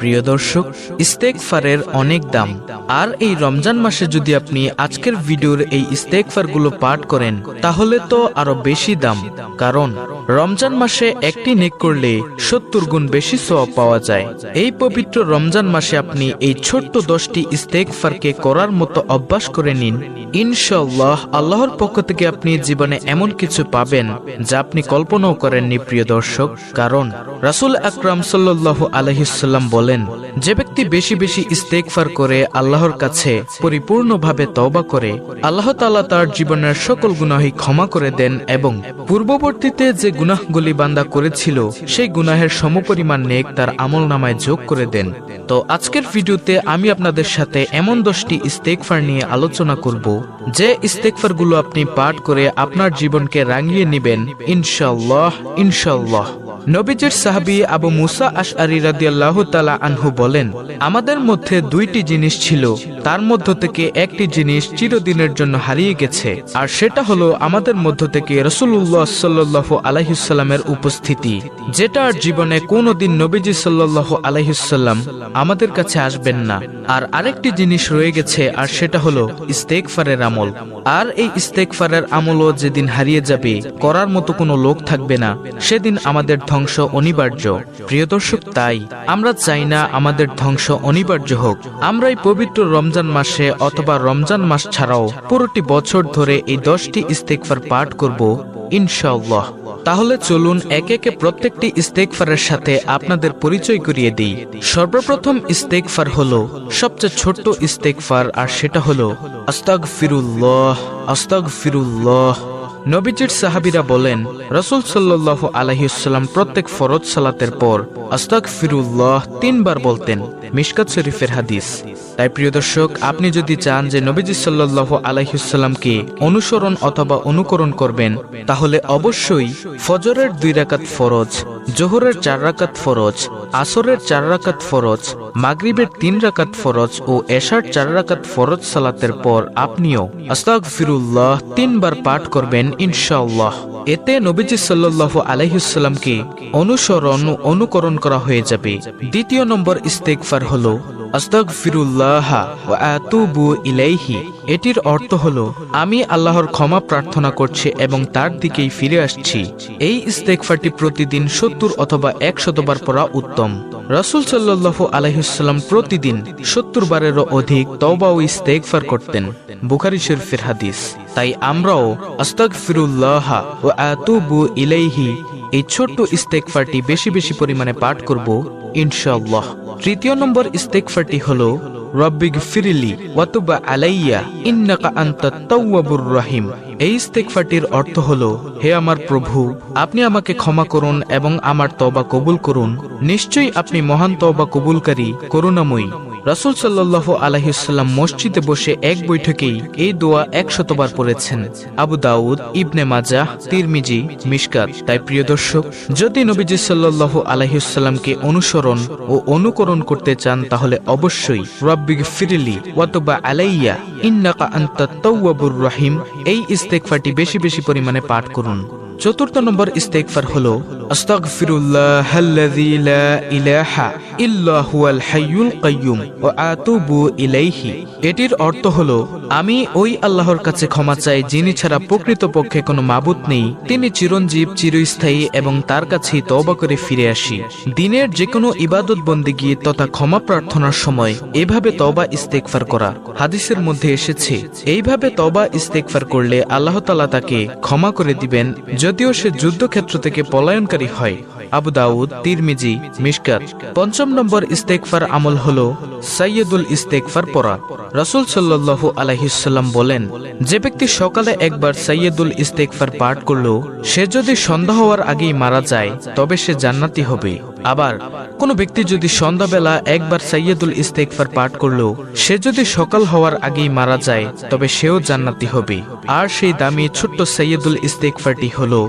প্রিয় দর্শক ইস্তেকফারের অনেক দাম। আর এই রমজান মাসে যদি আপনি আজকের ভিডিওর এই ইস্তেকফারগুলো পাঠ করেন, তাহলে তো আরও বেশি দাম। কারণ, রমজান মাসে একটি নেক করলে সত্তর গুণ বেশি সওয়াব পাওয়া যায়। এই পবিত্র রমজান মাসে আপনি এই ছোট্ট দশটি ইস্তেকফারকে করার মতো অভ্যাস করে নিন। ইনশাল্লাহ আল্লাহর পক্ষ থেকে আপনি জীবনে এমন কিছু পাবেন যা আপনি কল্পনাও করেননি, প্রিয় দর্শক। কারণ, রাসূল আকরাম সাল্লাল্লাহু আলহিসাল্লাম বলেন, যে ব্যক্তি বেশি বেশি ইস্তেকফার করে আল্লাহর কাছে পরিপূর্ণভাবে তওবা করে, আল্লাহ তাআলা তার জীবনের সকল গুনাহই ক্ষমা করে দেন এবং পূর্ববর্তীতে যে গুনাহগুলি বান্দা করেছিল, সেই গুনাহের সমপরিমাণ নেক তার আমল নামায় যোগ করে দেন। তো আজকের ভিডিওতে আমি আপনাদের সাথে এমন দশটি ইস্তেকফার নিয়ে আলোচনা করব, যে ইস্তেকফারগুলো আপনি পাঠ করে আপনার জীবনকে রাঙিয়ে নেবেন ইনশাল্লাহ ইনশাল্লাহ নবীজির সাহাবি আবু মুসা আশ আরি রাদিয়াল্লাহ তালা আনহু বলেন, আমাদের মধ্যে দুইটি জিনিস ছিল তার মধ্য থেকে একটি জিনিস চিরদিনের জন্য হারিয়ে গেছে, আর সেটা হলো আমাদের মধ্য থেকে রসুল্লাহ সাল্লাল্লাহু আলাইহিসাল্লামের উপস্থিতি, যেটা আর জীবনে কোনোদিন নবীজি সাল্লাল্লাহু আলাইহিসাল্লাম আমাদের কাছে আসবেন না। আর আরেকটি জিনিস রয়ে গেছে, আর সেটা হলো ইস্তেকফারের আমল। আর এই ইস্তেকফারের আমলও যেদিন হারিয়ে যাবে, করার মতো কোনো লোক থাকবে না, সেদিন আমাদের ধ্বংস অনিবার্য। প্রিয় দর্শক, তাই আমরা চাই না আমাদের ধ্বংস অনিবার্য হোক আমরা এই পবিত্র রমজান মাসে অথবা রমজান মাস ছাড়াও পুরোটি বছর ধরে এই দশটি ইস্তেকফার পাঠ করব ইনশাল্লাহ তাহলে চলুন একে একে প্রত্যেকটি ইস্তেকফারের সাথে আপনাদের পরিচয় করিয়ে দিই। সর্বপ্রথম ইস্তেকফার হলো সবচেয়ে ছোট্ট ইস্তেকফার আর সেটা হলো আস্তাগ ফিরুল্লাহ আস্তাগ ফিরুল্লাহ নবীজির সাহাবিরা বলেন, রসুল সাল্লাহ আলহিউসাল্লাম প্রত্যেক ফরজ সালাতের পর আস্তাক ফিরুল্লাহ তিনবার বলতেন, মিশকাত শরীফের হাদিস। তাই প্রিয় দর্শক, আপনি যদি চান যে নবীজি সাল্লাহ আলহিউসাল্লামকে অনুসরণ অথবা অনুকরণ করবেন, তাহলে অবশ্যই ফজরের দুই রাকাত ফরজ জোহরের চার রাকাত ফরজ, আসরের চার রাকাত ফরজ, মাগরিবের তিন রাকাত ফরজ ও এশার চার রাকাত ফরজ সালাতের পর আপনিও আস্তাক ফিরুল্লাহ তিনবার পাঠ করবেন ইনশাআল্লাহ। এতে নবীজি সাল্লাহ আলাইহুসাল্লামকে অনুসরণ অনুকরণ করা হয়ে যাবে। দ্বিতীয় নম্বর ইস্তেকফার হলো এটির অর্থ হলো, আমি আল্লাহর ক্ষমা প্রার্থনা করছি এবং তার দিকেই ফিরে আসছি। এই ইস্তেকফারটি প্রতিদিন সত্তর অথবা একশতবার পড়া উত্তম। রাসূল সাল্লাল্লাহু আলাইহিসাল্লাম প্রতিদিন সত্তর বারেরও অধিক তওবা ও ইস্তেকফার করতেন। বুখারী শরীফের হাদিস। তাই আমরাও আস্তাগফিরুল্লাহ ওয়া আতুবু ইলাইহি এই ছোট্ট ইস্তেকফারটি বেশি বেশি পরিমাণে পাঠ করব। ইনশাআল্লাহ। তৃতীয় নম্বর ইস্তেকফারটি হলো রব্বিগ ফিরিলি এই ইস্তেকফারটির অর্থ হলো, হে আমার প্রভু, আপনি আমাকে ক্ষমা করুন এবং আমার তবা কবুল করুন। নিশ্চয়ই আপনি মহান তবা কবুলকারী, করুণাময়ী। রাসুল সাল্লাহ আলহিসাল্লাম মসজিদে বসে এক বৈঠকেই এই দোয়া একশতবার পড়েছেন। আবু দাউদ, ইবনে মাজা তিরমিজি, মিশকাত। তাই প্রিয় দর্শক, যদি নবীজি সাল্লাহ আলহিসাল্লামকে অনুসরণ ও অনুকরণ করতে চান, তাহলে অবশ্যই রব্বিগ ফিরিলি আলাইয়া ইন্নাকা আন্তা তাওয়াবুর রহিম। এই ইস্তেকফাটি বেশি বেশি পরিমাণে পাঠ করুন। চতুর্থ নম্বর ইস্তেকফার হলো এটির অর্থ হলো, আমি ওই আল্লাহর কাছে ক্ষমা চাই যিনি ছাড়া প্রকৃতপক্ষে কোনো মাবুত নেই। তিনি চিরঞ্জীব, চিরস্থায়ী এবং তার কাছেই তবা করে ফিরে আসি। দিনের যে কোনো ইবাদত বন্দিগি তথা ক্ষমা প্রার্থনার সময় এভাবে তওবা ইস্তেকফার করা। হাদিসের মধ্যে এসেছে, এইভাবে তওবা ইস্তেকফার করলে আল্লাহ তাআলা তাকে ক্ষমা করে দিবেন। যদিও সে যুদ্ধক্ষেত্র থেকে পলায়নকারী হয়, আবু দাউদ, তিরমিজি, মিশকাত। পঞ্চম নম্বর ইস্তেকফার আমল হল সাইয়দুল ইস্তেকফার পড়া। রসুল সাল্লু আলাইহিসাল্লাম বলেন, যে ব্যক্তি সকালে একবার সাইয়দুল ইস্তেকফার পাঠ করল, সে যদি সন্ধ্যা হওয়ার আগেই মারা যায়, তবে সে জান্নাতি হবে। আবার, কোনো ব্যক্তি যদি সন্ধ্যাবেলা একবার সাইয়দুল ইস্তেকফার পাঠ করল সে যদি সকাল হওয়ার আগেই মারা যায়, তবে সেও জান্নাতি হবে। আর সেই দামি ছোট্ট সাইয়দুল ইস্তেকফারটি হলো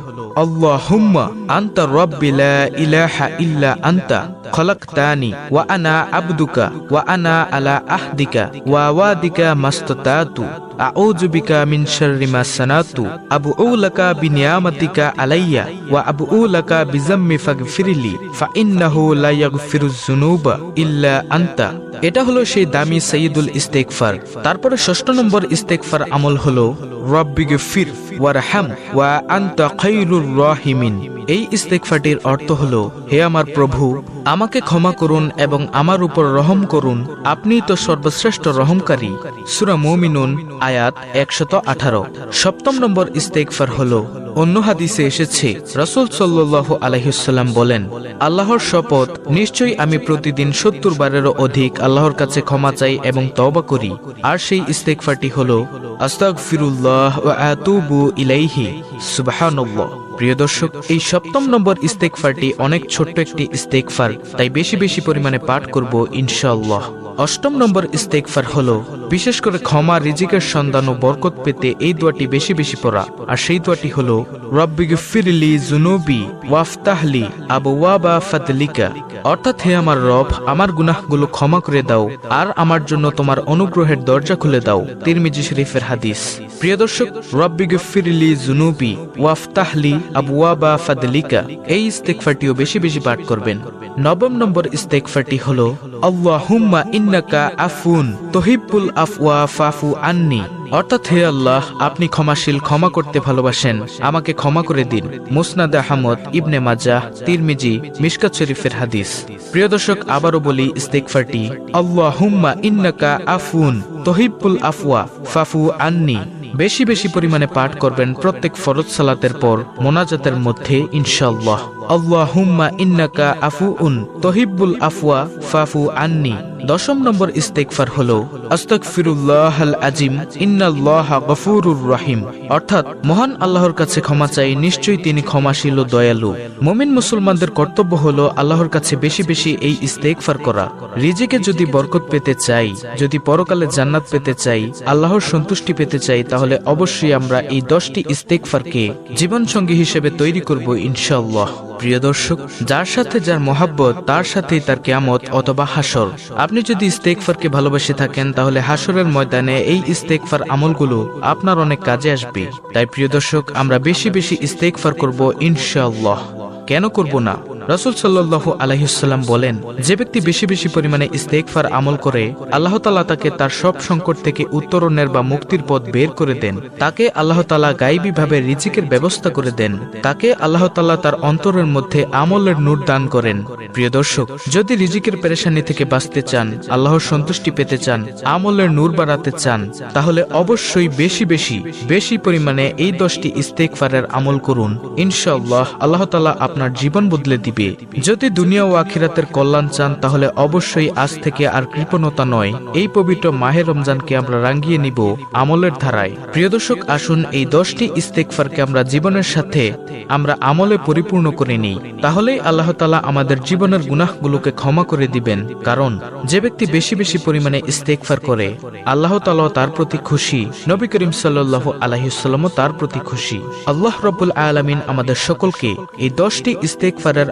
রাব্বি লা ইলাহা ইল্লা আনতা খলাকতানি ওয়া আনা আবদুকা ওয়া আনা আলা আহদিকা ওয়া ওয়াদিকা মাস্তাতাতু। আউযু বিকা মিন শাররি মা সানাতু আবুউ লাকা বিনিয়ামাতিকা আলাইয়া ওয়া আবুউ লাকা বিজাম্মি ফাগফিরলি ফা ইন্নাহু লা ইয়াগফিরুজ যুনুবা ইল্লা আনতা এটা হলো সেই দামি সঈদুল ইস্তেকফার তারপরে ষষ্ঠ নম্বর ইস্তেকফার আমল হলো রব্বিগে ফির ওয়ারহাম ওয়া আনতা খাইরুর রাহিমিন। এই ইস্তেকফারটির অর্থ হল, হে আমার প্রভু, আমাকে ক্ষমা করুন এবং আমার উপর রহম করুন। আপনি তো সর্বশ্রেষ্ঠ রহমকারী। সুরা মুমিনুন, আয়াত একশত আঠারো। সপ্তম নম্বর ইস্তেকফার হল, অন্য হাদিসে এসেছে, রাসূল সাল্লাল্লাহু আলাইহিসাল্লাম বলেন, আল্লাহর শপথ, নিশ্চয়ই আমি প্রতিদিন সত্তর বারেরও অধিক আল্লাহর কাছে ক্ষমা চাই এবং তবা করি। আর সেই ইস্তেকফারটি হলো, আস্তাগফিরুল্লাহ ওয়া আতুবু ইলাইহি সুবহানাল্লাহ। প্রিয় দর্শক, এই সপ্তম নম্বর ইস্তেকফারটি অনেক ছোট্ট একটি ইস্তেকফার তাই বেশি বেশি পরিমাণে পাঠ করব ইনশাল্লাহ অষ্টম নম্বর ইস্তেকফার হল, বিশেষ করে ক্ষমা, রিজিকের সন্ধান ও বরকত পেতে এই দোয়াটি বেশি বেশি পড়া। আর সেই দোয়াটি হলো রব্বিগ ফিরলি জুনুবি ওয়াফতাহলি আবু ওয়াবা ফাতলিকা অর্থাৎ হে আমার রব, আমার গুনাহগুলো ক্ষমা করে দাও, আর আমার জন্য তোমার অনুগ্রহের দরজা খুলে দাও। তিরমিজি শরীফের হাদিস। প্রিয় দর্শক রব্বিগ ফিরলি জুনুবি ওয়াফতাহলি আবু ওয়াবা ফাদলিকা এই ইস্তেকফারটিও বেশি বেশি পাঠ করবেন। নবম নম্বর ইস্তেকফারটি হলো, আল্লাহুম্মা ইন্নাকা আফুন তহিবুল আফওয়া ফাফু আন্নি। অর্থাৎ হে আল্লাহ, আপনি ক্ষমাশীল, ক্ষমা করতে ভালোবাসেন। আমাকে ক্ষমা করে দিন। মুসনাদ আহমদ, ইবনে মাজাহ, তিরমিজি, মিশকাত শরীফের হাদিস। প্রিয় দর্শক, আবারও বলি ইস্তেকফারটি আল্লাহুম্মা ইন্নাকা আফুন তহিব্বুল আফওয়া ফাফু আন্নি। বেশি বেশি পরিমাণে পাঠ করবেন প্রত্যেক ফরজ সালাতের পর, মোনাজাতের মধ্যে ইনশাল্লাহ আল্লাহ হুম্মা ইন্নাকা আফুউন তহিবুল আফওয়া, ফাফু আন্নি। দশম নম্বর ইস্তেকফার হলো, আস্তাগফিরুল্লাহ আল আজিম, ইন্নাল্লাহ গফুরুর রহিম। অর্থাৎ, মহান আল্লাহর কাছে ক্ষমা চাই, নিশ্চয়ই তিনি ক্ষমাশীল ও দয়ালু। মুমিন মুসলমানদের কর্তব্য হলো আল্লাহর কাছে বেশি বেশি এই ইস্তেকফার করা। রিজিকে যদি বরকত পেতে চাই, যদি পরকালে জান্নাত পেতে চাই, আল্লাহর সন্তুষ্টি পেতে চাই, তাহলে অবশ্যই আমরা এই দশটি ইস্তেকফারকে জীবনসঙ্গী হিসেবে তৈরি করব ইনশাআল্লাহ। প্রিয় দর্শক, যার সাথে যার মহাব্বত, তার সাথেই তার কেয়ামত অথবা হাসর আপনি যদি ইস্তেকফারকে ভালোবেসে থাকেন, তাহলে হাসরের ময়দানে এই ইস্তেকফার আমলগুলো আপনার অনেক কাজে আসবে। তাই প্রিয় দর্শক, আমরা বেশি বেশি ইস্তেকফার করব ইনশাআল্লাহ। কেন করব না? রসুল সাল্লাহ আলহিসাল্লাম বলেন, যে ব্যক্তি বেশি বেশি পরিমাণে ইস্তেকফার আমল করে, আল্লাহ তালা তাকে তার সব সংকট থেকে উত্তরণের বা মুক্তির পথ বের করে দেন। তাকে আল্লাহ তালা গাইবী ভাবে রিজিকের ব্যবস্থা করে দেন। তাকে আল্লাহ তালা তার অন্তরের মধ্যে আমলের নূর দান করেন। প্রিয় দর্শক, যদি রিজিকের পেরেশানি থেকে বাঁচতে চান আল্লাহর সন্তুষ্টি পেতে চান, আমলের নূর বাড়াতে চান, তাহলে অবশ্যই বেশি বেশি বেশি পরিমাণে এই দশটি ইস্তেকফারের আমল করুন। ইনশাল্লাহ আল্লাহ তালা আপনার জীবন বদলে দিবে। যদি দুনিয়া ও আখিরাতের কল্যাণ চান, তাহলে অবশ্যই আজ থেকে আর কৃপণতা নয়। এই পবিত্র মাহে রমজানকে আমরা রাঙ্গিয়ে নিব আমলের ধারায়। প্রিয় দর্শক, আসুন এই দশটি ইস্তেকফারকে আমরা জীবনের সাথে আমরা আমলে পরিপূর্ণ করে নিই। তাহলেই আল্লাহ তালা আমাদের জীবনের গুনাহগুলোকে ক্ষমা করে দিবেন। কারণ, যে ব্যক্তি বেশি বেশি পরিমাণে ইস্তেকফার করে, আল্লাহ তালা তার প্রতি খুশি। নবী করিম সাল্লাহ আলহিসাল্লামও তার প্রতি খুশি। আল্লাহ রব্বুল আলমিন আমাদের সকলকে এই দশটি ইস্তেকফারের